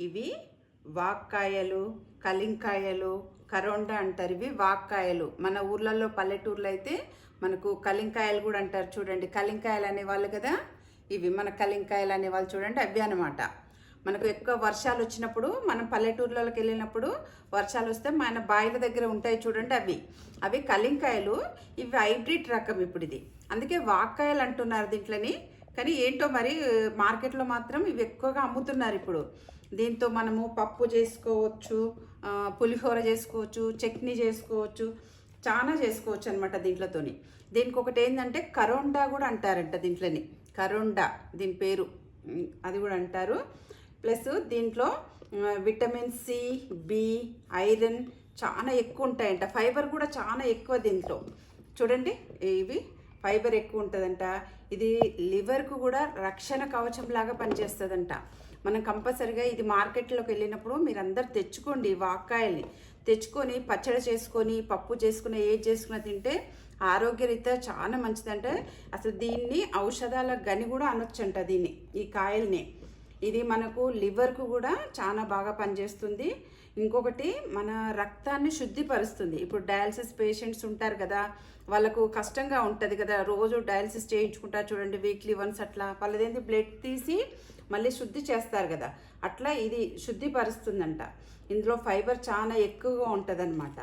ఇవి వాక్కాయలు కలింకాయలు కరోండా అంటారు ఇవి వాక్కాయలు. మన ఊర్లలో పల్లెటూర్లో అయితే మనకు కలింకాయలు కూడా అంటారు చూడండి. కలింకాయలు అనేవాళ్ళు కదా? ఇవి మన కలింకాయలు అనేవాళ్ళు చూడండి అవి అనమాట మనకు ఎక్కువ వర్షాలు వచ్చినప్పుడు మనం పల్లెటూర్లలోకి వెళ్ళినప్పుడు వర్షాలు వస్తే మన బాయిల దగ్గర ఉంటాయి చూడండి అవి. అవి కలింకాయలు ఇవి హైబ్రిడ్ రకం ఇప్పుడు ఇది. అందుకే వాక్కాయలు అంటున్నారు దీంట్లోని. కానీ ఏంటో మరి మార్కెట్లో మాత్రం ఇవి ఎక్కువగా అమ్ముతున్నారు ఇప్పుడు. దీంతో మనము పప్పు చేసుకోవచ్చు పులిహోర చేసుకోవచ్చు చట్నీ చేసుకోవచ్చు చాలా చేసుకోవచ్చు అనమాట దీంట్లోతోని. దీనికి ఒకటి ఏంటంటే కరోండా కూడా అంటారంట దీంట్లోని. కరోండా దీని పేరు. అది కూడా అంటారు. ప్లస్ దీంట్లో విటమిన్ సి బి ఐరన్ చాలా ఎక్కువ ఉంటాయంట. ఫైబర్ కూడా చాలా ఎక్కువ దీంట్లో. చూడండి ఇవి ఫైబర్ ఎక్కువ ఉంటుందంట. ఇది లివర్కు కూడా రక్షణ కవచం లాగా పనిచేస్తుందంట. మనం కంపల్సరిగా ఇది మార్కెట్లోకి వెళ్ళినప్పుడు మీరందరూ తెచ్చుకోండి వాక్కాయల్ని. తెచ్చుకొని పచ్చడి చేసుకొని పప్పు చేసుకుని ఏది చేసుకున్న తింటే ఆరోగ్యరీత్యా చాలా మంచిదంటే. అసలు దీన్ని ఔషధాల గని కూడా అనొచ్చంట దీన్ని ఈ కాయల్ని. ఇది మనకు లివర్కు కూడా చాలా బాగా పనిచేస్తుంది. ఇంకొకటి మన రక్తాన్ని శుద్ధిపరుస్తుంది. ఇప్పుడు డయాలసిస్ పేషెంట్స్ ఉంటారు కదా వాళ్ళకు కష్టంగా ఉంటుంది కదా రోజు డయాలసిస్ చేయించుకుంటారు చూడండి వీక్లీ వన్స్ అట్లా. వాళ్ళదేంటి బ్లడ్ తీసి మళ్ళీ శుద్ధి చేస్తారు కదా. అట్లా ఇది శుద్ధిపరుస్తుందంట. ఇందులో ఫైబర్ చాలా ఎక్కువగా ఉంటుందన్నమాట.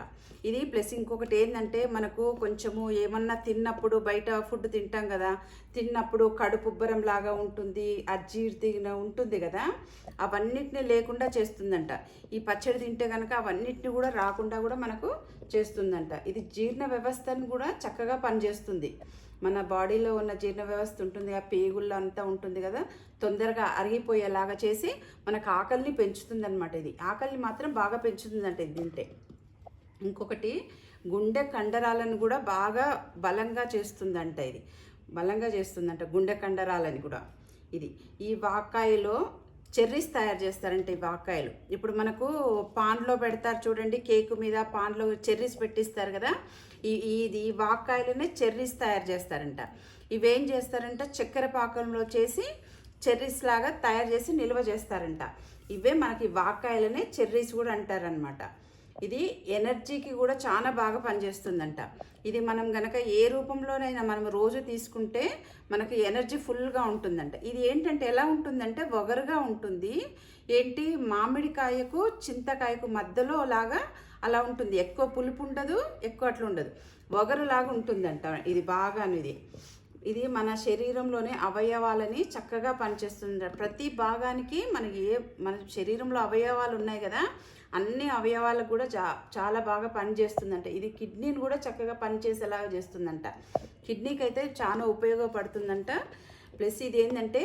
ఇది ప్లస్ ఇంకొకటి ఏంటంటే మనకు కొంచెము ఏమన్నా తిన్నప్పుడు బయట ఫుడ్ తింటాం కదా. తిన్నప్పుడు కడుపు ఉబ్బరం లాగా ఉంటుంది అజీర్తిగా ఉంటుంది కదా. అవన్నిటిని లేకుండా చేస్తుందంట. ఈ పచ్చడి తింటే కనుక అవన్నిటిని కూడా రాకుండా కూడా మనకు చేస్తుందంట. ఇది జీర్ణ వ్యవస్థను కూడా చక్కగా పనిచేస్తుంది. మన బాడీలో ఉన్న జీర్ణ వ్యవస్థ ఉంటుంది ఆ పేగుల్లో అంతా ఉంటుంది కదా తొందరగా అరిగిపోయేలాగా చేసి మనకు ఆకలిని పెంచుతుంది అనమాట ఇది. ఆకలిని మాత్రం బాగా పెంచుతుందంట ఇది తింటే. ఇంకొకటి గుండె కండరాలను కూడా బాగా బలంగా చేస్తుందంట ఇది. బలంగా చేస్తుందంట గుండె కండరాలని కూడా ఇది. ఈ వాకాయలో చెర్రీస్ తయారు చేస్తారంట ఈ వాకాయలు ఇప్పుడు మనకు పాన్లో పెడతారు చూడండి కేక్ మీద పాన్లో చెర్రీస్ పెట్టిస్తారు కదా ఈ ఇది ఈ వాకాయలనే చెర్రీస్ తయారు చేస్తారంట. ఇవేం చేస్తారంట? చక్కెర పాకంలో చేసి చెర్రీస్ లాగా తయారు చేసి నిల్వ చేస్తారంట. ఇవే మనకి వాకాయలనే చెర్రీస్ కూడా అంటారనమాట ఇది ఎనర్జీకి కూడా చాలా బాగా పనిచేస్తుందంట. ఇది మనం గనక ఏ రూపంలోనైనా మనం రోజు తీసుకుంటే మనకి ఎనర్జీ ఫుల్గా ఉంటుందంట. ఇది ఏంటంటే ఎలా ఉంటుందంటే ఒగరుగా ఉంటుంది. ఏంటి? మామిడికాయకు చింతకాయకు మధ్యలో లాగా అలా ఉంటుంది. ఎక్కువ పులుపు ఉండదు ఎక్కువ అట్లా ఉండదు. ఒగరులాగా ఉంటుందంట. ఇది బాగాను ఇది. ఇది మన శరీరంలోని అవయవాలని చక్కగా పనిచేస్తుంది ప్రతి భాగానికి మనకి ఏ మన శరీరంలో అవయవాలు ఉన్నాయి కదా అన్ని అవయవాలకు కూడా చా చాలా బాగా పనిచేస్తుందంట. ఇది కిడ్నీని కూడా చక్కగా పనిచేసేలాగా చేస్తుందంట. కిడ్నీకి అయితే చాలా ఉపయోగపడుతుందంట. ప్లస్ ఇది ఏంటంటే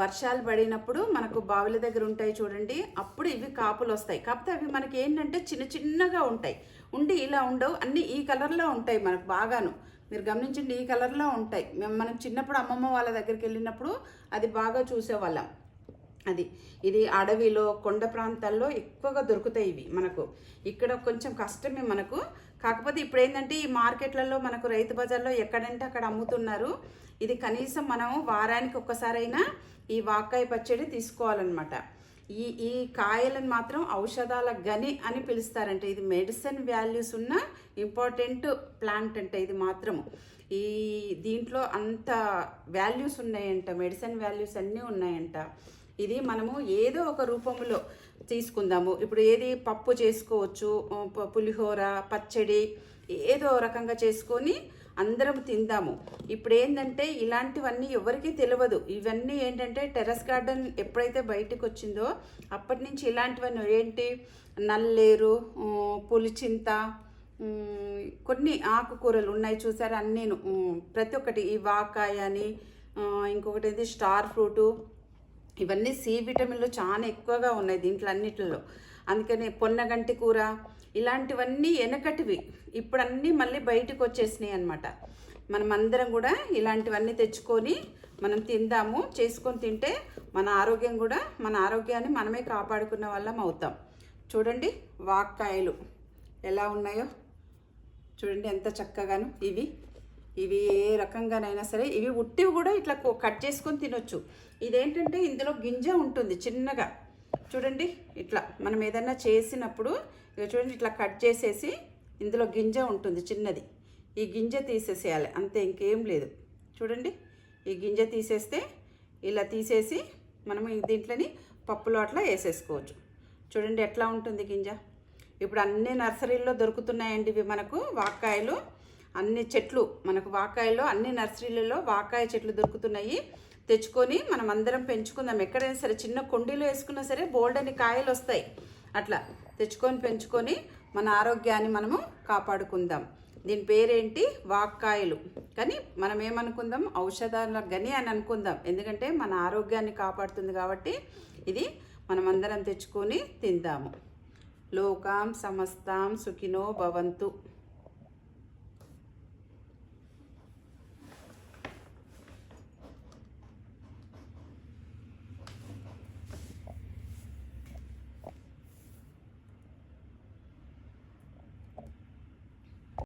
వర్షాలు పడినప్పుడు మనకు బావిల దగ్గర ఉంటాయి చూడండి అప్పుడు ఇవి కాపులు వస్తాయి. కాకపోతే అవి మనకి ఏంటంటే చిన్న చిన్నగా ఉంటాయి. ఉండి ఇలా ఉండవు అన్నీ ఈ కలర్లో ఉంటాయి మనకు బాగాను. మీరు గమనించండి ఈ కలర్లో ఉంటాయి. మేము మనం చిన్నప్పుడు అమ్మమ్మ వాళ్ళ దగ్గరికి వెళ్ళినప్పుడు అది బాగా చూసేవాళ్ళం. అది ఇది అడవిలో కొండ ప్రాంతాల్లో ఎక్కువగా దొరుకుతాయి ఇవి మనకు. ఇక్కడ కొంచెం కష్టమే మనకు. కాకపోతే ఇప్పుడు ఏంటంటే ఈ మార్కెట్లలో మనకు రైతు బజార్లో ఎక్కడంటే అక్కడ అమ్ముతున్నారు. ఇది కనీసం మనం వారానికి ఒక్కసారైనా ఈ వాకాయ పచ్చడి తీసుకోవాలన్నమాట. ఈ ఈ కాయలను మాత్రం ఔషధాల గని అని పిలుస్తారంట. ఇది మెడిసిన్ వాల్యూస్ ఉన్న ఇంపార్టెంట్ ప్లాంట్ అంట ఇది మాత్రము ఈ దీంట్లో అంత వాల్యూస్ ఉన్నాయంట మెడిసిన్ వాల్యూస్ అన్నీ ఉన్నాయంట. ఇది మనము ఏదో ఒక రూపంలో తీసుకుందాము. ఇప్పుడు ఏది పప్పు చేసుకోవచ్చు ప- పులిహోర పచ్చడి ఏదో రకంగా చేసుకొని అందరం తిందాము. ఇప్పుడు ఏంటంటే ఇలాంటివన్నీ ఎవరికీ తెలియదు ఇవన్నీ ఏంటంటే టెర్రస్ గార్డెన్ ఎప్పుడైతే బయటకు వచ్చిందో అప్పటి నుంచి ఇలాంటివన్నీ ఏంటి? నల్లేరు పులిచింత కొన్ని ఆకుకూరలు ఉన్నాయి చూసారా అన్నీను. ప్రతి ఒక్కటి ఈ వాకాయ అని ఇంకొకటి ఏంటి స్టార్ ఫ్రూటు. ఇవన్నీ సి విటమిన్లు చాలా ఎక్కువగా ఉన్నాయి దీంట్లో అన్నిటిలో అందుకని పొన్నగంటి కూర ఇలాంటివన్నీ వెనకటివి ఇప్పుడన్నీ మళ్ళీ బయటకు వచ్చేసినాయి అనమాట మనం అందరం కూడా ఇలాంటివన్నీ తెచ్చుకొని మనం తిందాము చేసుకొని తింటే మన ఆరోగ్యం కూడా మన ఆరోగ్యాన్ని మనమే కాపాడుకున్న వాళ్ళం అవుతాం. చూడండి వాక్కాయలు ఎలా ఉన్నాయో. చూడండి ఎంత చక్కగాను. ఇవి ఇవి ఏ రకంగానైనా సరే ఇవి ఉట్టివి కూడా ఇట్లా కట్ చేసుకొని తినొచ్చు. ఇదేంటంటే ఇందులో గింజ ఉంటుంది చిన్నగా. చూడండి ఇట్లా మనం ఏదైనా చేసినప్పుడు ఇక చూడండి ఇట్లా కట్ చేసేసి ఇందులో గింజ ఉంటుంది చిన్నది. ఈ గింజ తీసేసేయాలి అంతే ఇంకేం లేదు. చూడండి ఈ గింజ తీసేస్తే ఇలా తీసేసి మనం దీంట్లోని పప్పులో అట్లా వేసేసుకోవచ్చు. చూడండి ఎట్లా ఉంటుంది గింజ. ఇప్పుడు అన్ని నర్సరీల్లో దొరుకుతున్నాయండి ఇవి మనకు వాకాయలు అన్ని చెట్లు మనకు వాకాయలో అన్ని నర్సరీలలో వాకాయ చెట్లు దొరుకుతున్నాయి. తెచ్చుకొని మనం అందరం పెంచుకుందాం. ఎక్కడైనా సరే చిన్న కొండీలో వేసుకున్నా సరే బోల్డ్ అని కాయలు వస్తాయి. అట్లా తెచ్చుకొని పెంచుకొని మన ఆరోగ్యాన్ని మనము కాపాడుకుందాం. దీని పేరేంటి? వాక్కాయలు. కానీ మనం ఏమనుకుందాం? ఔషధాల గని అని అనుకుందాం. ఎందుకంటే మన ఆరోగ్యాన్ని కాపాడుతుంది కాబట్టి ఇది మనమందరం తెచ్చుకొని తిందాము. లోకాం సమస్తాం సుఖినో భవంతు.